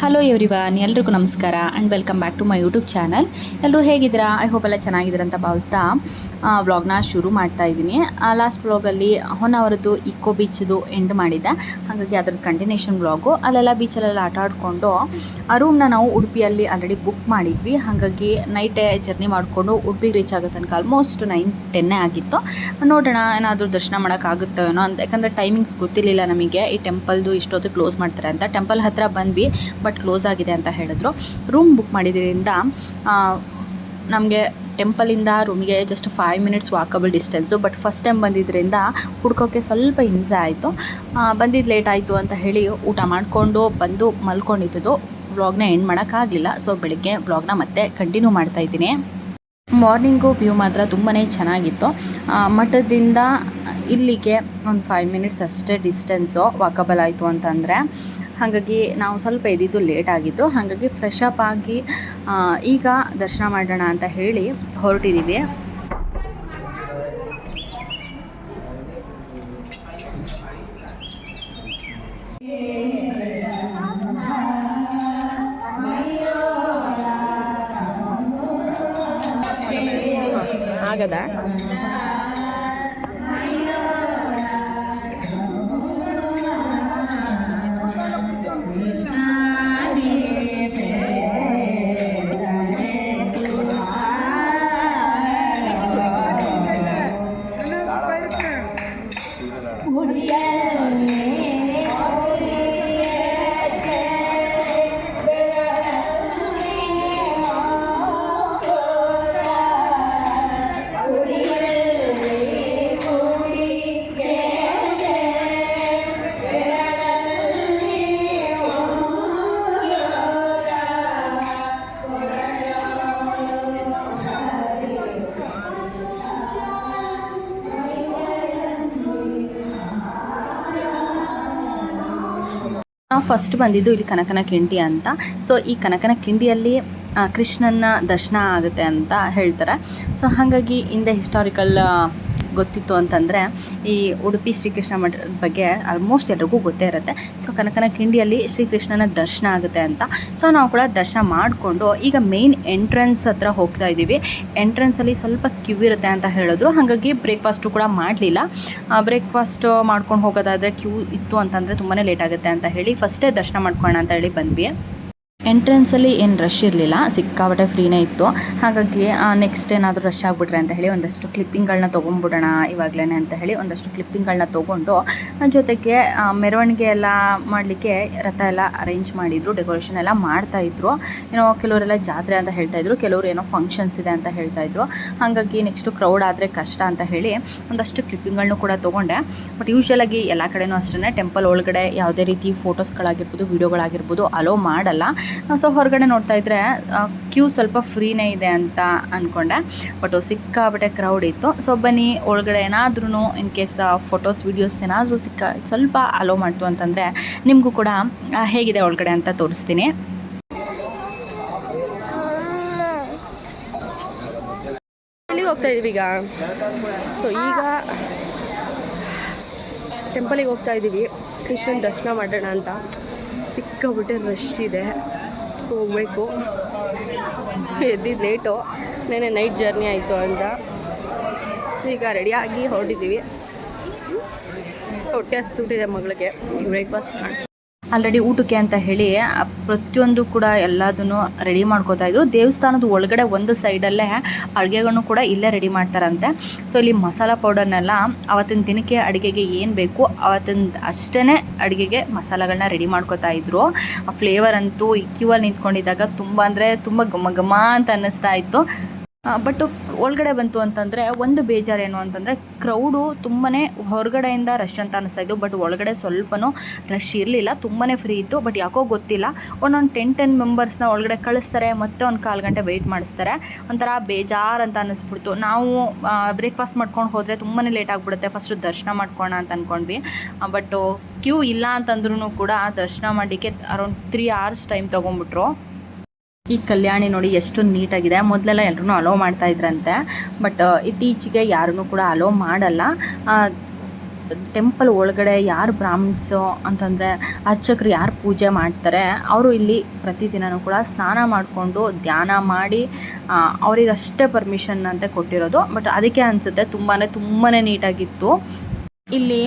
Hello everyone ಎಲ್ರಿಗೂ ನಮಸ್ಕಾರ and welcome back to my YouTube channel ಎಲ್ಲರೂ ಹೇಗಿದ್ದೀರಾ? ಐ ಹೋಪ್ ಎಲ್ಲ ಚೆನ್ನಾಗಿದ್ದೀರಾ ಅಂತ ಭಾವಿಸ್ತಾ ವ್ಲಾಗ್ನ ಶುರು ಮಾಡ್ತಾ ಇದ್ದೀನಿ. ಲಾಸ್ಟ್ ವ್ಲಾಗಲ್ಲಿ ಹೊನ್ನಾವರದ್ದು ಇಕೋ ಬೀಚ್ದು ಎಂಡ್ ಮಾಡಿದ್ದೆ. ಹಾಗಾಗಿ ಅದ್ರದ್ದು ಕಂಟಿನ್ಯೂಷನ್ ವ್ಲಾಗು ಅಲ್ಲೆಲ್ಲ ಬೀಚಲ್ಲೆಲ್ಲ ಆಟ ಆಡಿಕೊಂಡು, ಆ ರೂಮ್ನ ನಾವು ಉಡುಪಿಯಲ್ಲಿ ಆಲ್ರೆಡಿ ಬುಕ್ ಮಾಡಿದ್ವಿ. ಹಾಗಾಗಿ ನೈಟೇ ಜರ್ನಿ ಮಾಡಿಕೊಂಡು ಉಡುಪಿಗೆ ರೀಚ್ ಆಗೋ ತನಕ ಆಲ್ಮೋಸ್ಟ್ ನೈನ್ ಟೆನ್ನೇ ಆಗಿತ್ತು. ನೋಡೋಣ ಏನಾದರೂ ದರ್ಶನ ಮಾಡೋಕ್ಕಾಗುತ್ತೋ ಏನೋ ಅಂತ. ಯಾಕಂದರೆ ಟೈಮಿಂಗ್ಸ್ ಗೊತ್ತಿರಲಿಲ್ಲ ನಮಗೆ. ಈ ಟೆಂಪಲ್ದು ಇಷ್ಟೊತ್ತು ಕ್ಲೋಸ್ ಮಾಡ್ತಾರೆ ಅಂತ. ಟೆಂಪಲ್ ಹತ್ತಿರ ಬಂದ್ವಿ ಬಟ್ ಕ್ಲೋಸ್ ಆಗಿದೆ ಅಂತ ಹೇಳಿದ್ರು. ರೂಮ್ ಬುಕ್ ಮಾಡಿದ್ರಿಂದ ನಮಗೆ ಟೆಂಪಲಿಂದ ರೂಮಿಗೆ just five minutes walkable distance but first time ಬಂದಿದ್ದರಿಂದ ಹುಡ್ಕೋಕ್ಕೆ ಸ್ವಲ್ಪ ಹಿಂಸೆ ಆಯಿತು. ಬಂದಿದ್ದು ಲೇಟ್ ಆಯಿತು ಅಂತ ಹೇಳಿ ಊಟ ಮಾಡಿಕೊಂಡು ಬಂದು ಮಲ್ಕೊಂಡಿದ್ದು. ವ್ಲಾಗ್ನ ಎಂಡ್ ಮಾಡೋಕ್ಕಾಗಲಿಲ್ಲ. ಸೊ ಬೆಳಗ್ಗೆ ವ್ಲಾಗ್ನ ಮತ್ತೆ ಕಂಟಿನ್ಯೂ ಮಾಡ್ತಾ ಇದ್ದೀನಿ. ಮಾರ್ನಿಂಗು ವ್ಯೂ ಮಾತ್ರ ತುಂಬಾ ಚೆನ್ನಾಗಿತ್ತು. ಮಠದಿಂದ ಇಲ್ಲಿಗೆ ಒಂದು ಫೈವ್ ಮಿನಿಟ್ಸ್ ಅಷ್ಟೇ ಡಿಸ್ಟೆನ್ಸು ವಾಕಬಲ್ ಆಯಿತು ಅಂತಂದರೆ. ಹಾಗಾಗಿ ನಾವು ಸ್ವಲ್ಪ ಎದ್ದಿದ್ದು ಲೇಟ್ ಆಗಿತ್ತು. ಹಾಗಾಗಿ ಫ್ರೆಶ್ ಅಪ್ ಆಗಿ ಈಗ ದರ್ಶನ ಮಾಡೋಣ ಅಂತ ಹೇಳಿ ಹೊರಟಿದ್ದೀವಿ ಆಗದ? ನಾವು ಫಸ್ಟ್ ಬಂದಿದ್ದು ಇಲ್ಲಿ ಕನಕನ ಕಿಂಡಿ ಅಂತ. ಸೊ ಈ ಕನಕನ ಕಿಂಡಿಯಲ್ಲಿ ಕೃಷ್ಣನ ದರ್ಶನ ಆಗುತ್ತೆ ಅಂತ ಹೇಳ್ತಾರೆ. ಸೊ ಹಾಗಾಗಿ, ಹಿಂದೆ ಹಿಸ್ಟಾರಿಕಲ್ ಗೊತ್ತಿತ್ತು ಅಂತಂದರೆ ಈ ಉಡುಪಿ ಶ್ರೀಕೃಷ್ಣ ಮಠದ ಬಗ್ಗೆ ಆಲ್ಮೋಸ್ಟ್ ಎಲ್ರಿಗೂ ಗೊತ್ತೇ ಇರುತ್ತೆ. ಸೊ ಕನಕನ ಕಿಂಡಿಯಲ್ಲಿ ಶ್ರೀಕೃಷ್ಣನ ದರ್ಶನ ಆಗುತ್ತೆ ಅಂತ. ಸೊ ನಾವು ಕೂಡ ದರ್ಶನ ಮಾಡಿಕೊಂಡು ಈಗ ಮೇನ್ ಎಂಟ್ರೆನ್ಸ್ ಹತ್ರ ಹೋಗ್ತಾ ಇದ್ದೀವಿ. ಎಂಟ್ರೆನ್ಸಲ್ಲಿ ಸ್ವಲ್ಪ ಕ್ಯೂ ಇರುತ್ತೆ ಅಂತ ಹೇಳಿದ್ರು. ಹಾಗಾಗಿ ಬ್ರೇಕ್ಫಾಸ್ಟು ಕೂಡ ಮಾಡಲಿಲ್ಲ. ಬ್ರೇಕ್ಫಾಸ್ಟ್ ಮಾಡ್ಕೊಂಡು ಹೋಗೋದಾದರೆ ಕ್ಯೂ ಇತ್ತು ಅಂತಂದರೆ ತುಂಬಾ ಲೇಟ್ ಆಗುತ್ತೆ ಅಂತ ಹೇಳಿ ಫಸ್ಟೇ ದರ್ಶನ ಮಾಡ್ಕೊಳ್ಳೋಣ ಅಂತ ಹೇಳಿ ಬಂದ್ವಿ. ಎಂಟ್ರೆನ್ಸಲ್ಲಿ ಏನು ರಶ್ ಇರಲಿಲ್ಲ, ಸಿಕ್ಕಾಪಟ್ಟೆ ಫ್ರೀನೇ ಇತ್ತು. ಹಾಗಾಗಿ ನೆಕ್ಸ್ಟ್ ಏನಾದರೂ ರಶ್ ಆಗಿಬಿಟ್ರೆ ಅಂತ ಹೇಳಿ ಒಂದಷ್ಟು ಕ್ಲಿಪ್ಪಿಂಗ್ಗಳನ್ನ ತೊಗೊಂಡ್ಬಿಡೋಣ ಇವಾಗಲೇ ಅಂತ ಹೇಳಿ ಒಂದಷ್ಟು ಕ್ಲಿಪ್ಪಿಂಗ್ಗಳನ್ನ ತೊಗೊಂಡು ಜೊತೆಗೆ ಮೆರವಣಿಗೆ ಎಲ್ಲ ಮಾಡಲಿಕ್ಕೆ ರಥ ಎಲ್ಲ ಅರೇಂಜ್ ಮಾಡಿದರು ಡೆಕೋರೇಷನ್ ಎಲ್ಲ ಮಾಡ್ತಾಯಿದ್ರು ಏನೋ ಕೆಲವರೆಲ್ಲ ಜಾತ್ರೆ ಅಂತ ಹೇಳ್ತಾಯಿದ್ರು ಕೆಲವರು ಏನೋ ಫಂಕ್ಷನ್ಸ್ ಇದೆ ಅಂತ ಹೇಳ್ತಾಯಿದ್ರು ಹಾಗಾಗಿ ನೆಕ್ಸ್ಟು ಕ್ರೌಡ್ ಆದರೆ ಕಷ್ಟ ಅಂತ ಹೇಳಿ ಒಂದಷ್ಟು ಕ್ಲಿಪ್ಪಿಂಗ್ಗಳನ್ನು ಕೂಡ ತೊಗೊಂಡೆ. ಬಟ್ ಯೂಶ್ವಲಾಗಿ ಎಲ್ಲ ಕಡೆನೂ ಅಷ್ಟೇ ಟೆಂಪಲ್ ಒಳಗಡೆ ಯಾವುದೇ ರೀತಿ ಫೋಟೋಸ್ಗಳಾಗಿರ್ಬೋದು ವೀಡಿಯೋಗಳಾಗಿರ್ಬೋದು ಅಲೋ ಮಾಡಲ್ಲ. ಸೊ ಹೊರಗಡೆ ನೋಡ್ತಾ ಇದ್ದರೆ ಕ್ಯೂ ಸ್ವಲ್ಪ ಫ್ರೀನೇ ಇದೆ ಅಂತ ಅಂದ್ಕೊಂಡೆ ಬಟ್ ಸಿಕ್ಕಾಬಟ್ಟೆ ಕ್ರೌಡ್ ಇತ್ತು. ಸೊ ಬನ್ನಿ, ಒಳಗಡೆ ಏನಾದ್ರೂ ಇನ್ ಕೇಸ್ ಫೋಟೋಸ್ ವೀಡಿಯೋಸ್ ಏನಾದರೂ ಸಿಕ್ಕ, ಸ್ವಲ್ಪ ಅಲೋ ಮಾಡ್ತು ಅಂತಂದರೆ ನಿಮಗೂ ಕೂಡ ಹೇಗಿದೆ ಒಳಗಡೆ ಅಂತ ತೋರಿಸ್ತೀನಿ. ಹೋಗ್ತಾ ಇದೀವಿ ಈಗ? ಸೊ ಈಗ ಟೆಂಪಲಿಗೆ ಹೋಗ್ತಾ ಇದ್ದೀವಿ ಕೃಷ್ಣನ ದರ್ಶನ ಮಾಡೋಣ ಅಂತ. ಸಿಕ್ಕಾಬಿಟ್ಟೆ ರಶ್ ಇದೆ. ಹೋಗಬೇಕು. ಎದ್ದಿದ್ದು ಲೇಟು ನೆನೆ ನೈಟ್ ಜರ್ನಿ ಆಯಿತು ಅಂತ. ಈಗ ರೆಡಿಯಾಗಿ ಹೊರಟಿದ್ದೀವಿ ಹೊಟ್ಟೆ ಹಸ್ತುಬಿಟ್ಟಿದೆ ಮಗಳಿಗೆ. ಬ್ರೇಕ್ಫಾಸ್ಟ್ ಮಾಡಿ. ಆಲ್ರೆಡಿ ಊಟಕ್ಕೆ ಅಂತ ಹೇಳಿ ಪ್ರತಿಯೊಂದು ಕೂಡ ಎಲ್ಲದನ್ನು ರೆಡಿ ಮಾಡ್ಕೋತಾ ಇದ್ರು. ದೇವಸ್ಥಾನದ ಒಳಗಡೆ ಒಂದು ಸೈಡಲ್ಲೇ ಅಡುಗೆಗಳನ್ನು ಕೂಡ ಇಲ್ಲೇ ರೆಡಿ ಮಾಡ್ತಾರಂತೆ. ಸೊ ಇಲ್ಲಿ ಮಸಾಲ ಪೌಡರ್ನೆಲ್ಲ ಅವತ್ತಿನ ದಿನಕ್ಕೆ ಅಡುಗೆಗೆ ಏನು ಬೇಕು ಅವತ್ತಿನ ಅಷ್ಟೇ ಅಡುಗೆಗೆ ಮಸಾಲಗಳನ್ನ ರೆಡಿ ಮಾಡ್ಕೋತಾ ಇದ್ರು. ಆ ಫ್ಲೇವರ್ ಅಂತೂ ಅಲ್ಲಿ ನಿಂತ್ಕೊಂಡಿದ್ದಾಗ ತುಂಬ ಅಂದರೆ ತುಂಬ ಘಮ ಘಮ ಅಂತ ಅನ್ನಿಸ್ತಾ ಇತ್ತು. ಬಟ್ ಒಳಗಡೆ ಬಂತು ಅಂತಂದರೆ ಒಂದು ಬೇಜಾರೇನು ಅಂತಂದರೆ ಕ್ರೌಡು ತುಂಬಾ ಹೊರಗಡೆಯಿಂದ ರಶ್ ಅಂತ ಅನಿಸ್ತಾ ಇದ್ದು ಬಟ್ ಒಳಗಡೆ ಸ್ವಲ್ಪನೂ ರಶ್ ಇರಲಿಲ್ಲ ತುಂಬಾ ಫ್ರೀ ಇತ್ತು ಬಟ್ ಯಾಕೋ ಗೊತ್ತಿಲ್ಲ. ಒಂದೊಂದು ಟೆನ್ ಟೆನ್ ಮೆಂಬರ್ಸ್ನ ಒಳಗಡೆ ಕಳಿಸ್ತಾರೆ, ಮತ್ತೆ ಒಂದು ಕಾಲು ಗಂಟೆ ವೆಯ್ಟ್ ಮಾಡಿಸ್ತಾರೆ. ಒಂಥರ ಬೇಜಾರು ಅಂತ ಅನ್ನಿಸ್ಬಿಡ್ತು ನಾವು ಬ್ರೇಕ್ಫಾಸ್ಟ್ ಮಾಡ್ಕೊಂಡು ಹೋದರೆ ತುಂಬಾ ಲೇಟ್ ಆಗಿಬಿಡುತ್ತೆ. ಫಸ್ಟು ದರ್ಶನ ಮಾಡ್ಕೋಣ ಅಂತ ಅಂದ್ಕೊಂಡ್ವಿ ಬಟ್ ಕ್ಯೂ ಇಲ್ಲ ಅಂತಂದ್ರೂ ಕೂಡ ದರ್ಶನ ಮಾಡಲಿಕ್ಕೆ ಅರೌಂಡ್ ತ್ರೀ ಅವರ್ಸ್ ಟೈಮ್ ತೊಗೊಂಬಿಟ್ರು ಈ ಕಲ್ಯಾಣಿ ನೋಡಿ ಎಷ್ಟು ನೀಟಾಗಿದೆ. ಮೊದಲೆಲ್ಲ ಎಲ್ಲರೂ ಅಲೋ ಮಾಡ್ತಾ ಇದ್ರಂತೆ. ಬಟ್ ಇತ್ತೀಚೆಗೆ ಯಾರನ್ನೂ ಕೂಡ ಅಲೋ ಮಾಡಲ್ಲ. ಟೆಂಪಲ್ ಒಳಗಡೆ ಯಾರು ಬ್ರಾಹ್ಮಿಣ್ಸು ಅಂತಂದರೆ ಅರ್ಚಕರು ಯಾರು ಪೂಜೆ ಮಾಡ್ತಾರೆ, ಅವರು ಇಲ್ಲಿ ಪ್ರತಿದಿನವೂ ಕೂಡ ಸ್ನಾನ ಮಾಡಿಕೊಂಡು ಧ್ಯಾನ ಮಾಡಿ ಅವರಿಗಷ್ಟೇ ಪರ್ಮಿಷನ್ ಅಂತ ಕೊಟ್ಟಿರೋದು. ಬಟ್ ಅದಕ್ಕೆ ಅನಿಸುತ್ತೆ ತುಂಬಾ ತುಂಬಾ ನೀಟಾಗಿತ್ತು. ಇಲ್ಲಿ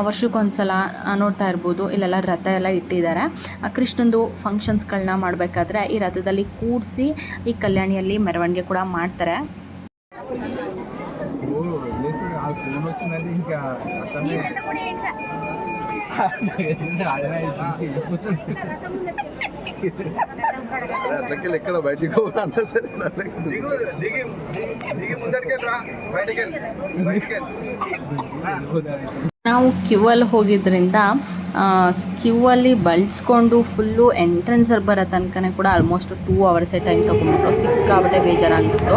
ವರ್ಷಕ್ಕೊಂದ್ಸಲ ನೋಡ್ತಾ ಇರ್ಬೋದು ಇಲ್ಲೆಲ್ಲ ರಥ ಎಲ್ಲ ಇಟ್ಟಿದ್ದಾರೆ ಆ, ಕೃಷ್ಣಂದು ಫಂಕ್ಷನ್ಸ್ಗಳನ್ನ ಮಾಡಬೇಕಾದ್ರೆ ಈ ರಥದಲ್ಲಿ ಕೂಡಿಸಿ ಈ ಕಲ್ಯಾಣಿಯಲ್ಲಿ ಮೆರವಣಿಗೆ ಕೂಡ ಮಾಡ್ತಾರೆ ఓ వదిలేసి ఆ ఫోన్ వచ్చిందంటే ఇంకా అతనే అట్లకెళ్ళి ఎక్కడ బయటికి పోవాలన్నా సరే దిగు దిగి దిగి ముందటికెళ్ళి రా బయటకెళ్ళి బయటకెళ్ళి ನಾವು ಕ್ಯೂವಲ್ಲಿ ಹೋಗಿದ್ದರಿಂದ ಕ್ಯೂವಲ್ಲಿ ಬಳಸ್ಕೊಂಡು ಫುಲ್ಲು ಎಂಟ್ರೆನ್ಸಲ್ಲಿ ಬರೋ ತನಕನೇ ಕೂಡ ಆಲ್ಮೋಸ್ಟ್ ಟೂ ಅವರ್ಸೇ ಟೈಮ್ ತೊಗೊಂಡ್ಬಿಟ್ರು ಸಿಕ್ಕಾಬಟ್ಟೆ ಬೇಜಾರು ಅನಿಸ್ತು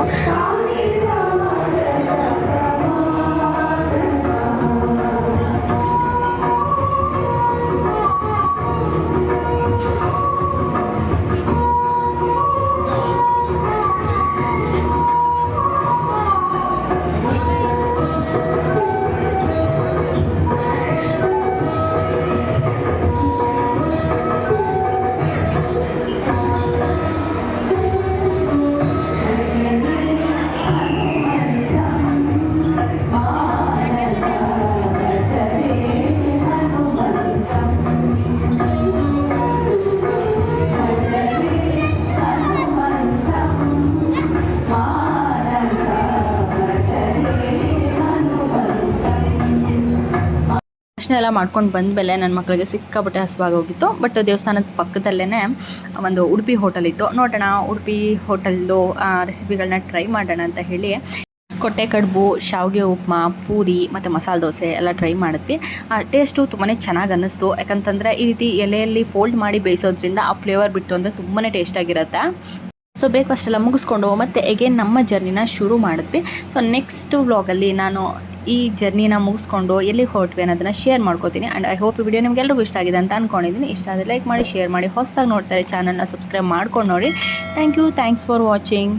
ದರ್ಶನ ಎಲ್ಲ ಮಾಡ್ಕೊಂಡು ಬಂದಮೇಲೆ ನನ್ನ ಮಕ್ಕಳಿಗೆ ಸಿಕ್ಕಾಪಟ್ಟೆ ಹಸುವಾಗಿ ಹೋಗಿತ್ತು ಬಟ್ ದೇವಸ್ಥಾನದ ಪಕ್ಕದಲ್ಲೇ ಒಂದು ಉಡುಪಿ ಹೋಟೆಲ್ ಇತ್ತು. ನೋಡೋಣ, ಉಡುಪಿ ಹೋಟೆಲ್ದು ರೆಸಿಪಿಗಳನ್ನ ಟ್ರೈ ಮಾಡೋಣ ಅಂತ ಹೇಳಿ ಕೊಟ್ಟೆ ಕಡುಬು, ಶಾವಿಗೆ ಉಪ್ಮಾ, ಪೂರಿ ಮತ್ತು ಮಸಾಲೆ ದೋಸೆ ಎಲ್ಲ ಟ್ರೈ ಮಾಡಿದ್ವಿ. ಆ ಟೇಸ್ಟು ತುಂಬಾ ಚೆನ್ನಾಗಿ ಅನ್ನಿಸ್ತು. ಯಾಕಂತಂದರೆ ಈ ರೀತಿ ಎಲೆಯಲ್ಲಿ ಫೋಲ್ಡ್ ಮಾಡಿ ಬೇಯಿಸೋದ್ರಿಂದ ಆ ಫ್ಲೇವರ್ ಬಿಟ್ಟು ಅಂದರೆ ತುಂಬಾ ಟೇಸ್ಟಾಗಿರುತ್ತೆ ಸೊ ಬೇಕು ಅಷ್ಟೆಲ್ಲ ಮುಗಿಸ್ಕೊಂಡು ಮತ್ತೆ ಎಗೇನ್ ನಮ್ಮ ಜರ್ನಿನ ಶುರು ಮಾಡಿದ್ವಿ. ಸೊ ನೆಕ್ಸ್ಟ್ ವ್ಲಾಗಲ್ಲಿ ನಾನು ಈ ಜರ್ನಿನ ಮುಗಿಸ್ಕೊಂಡು ಎಲ್ಲಿ ಹೊರಟ್ವಿ ಅನ್ನೋದನ್ನು ಶೇರ್ ಮಾಡ್ಕೋತೀನಿ. ಆ್ಯಂಡ್ ಐ ಹೋಪ್ ಈ ವಿಡಿಯೋ ನಿಮಗೆಲ್ಲರಿಗೂ ಇಷ್ಟ ಆಗಿದೆ ಅಂತ ಅಂದ್ಕೊಂಡಿದ್ದೀನಿ ಇಷ್ಟ ಆದರೆ ಲೈಕ್ ಮಾಡಿ ಶೇರ್ ಮಾಡಿ, ಹೊಸದಾಗಿ ನೋಡ್ತಾರೆ ಚಾನಲ್ನ ಸಬ್ಸ್ಕ್ರೈಬ್ ಮಾಡ್ಕೊಂಡು ನೋಡಿ. Thank you thanks for watching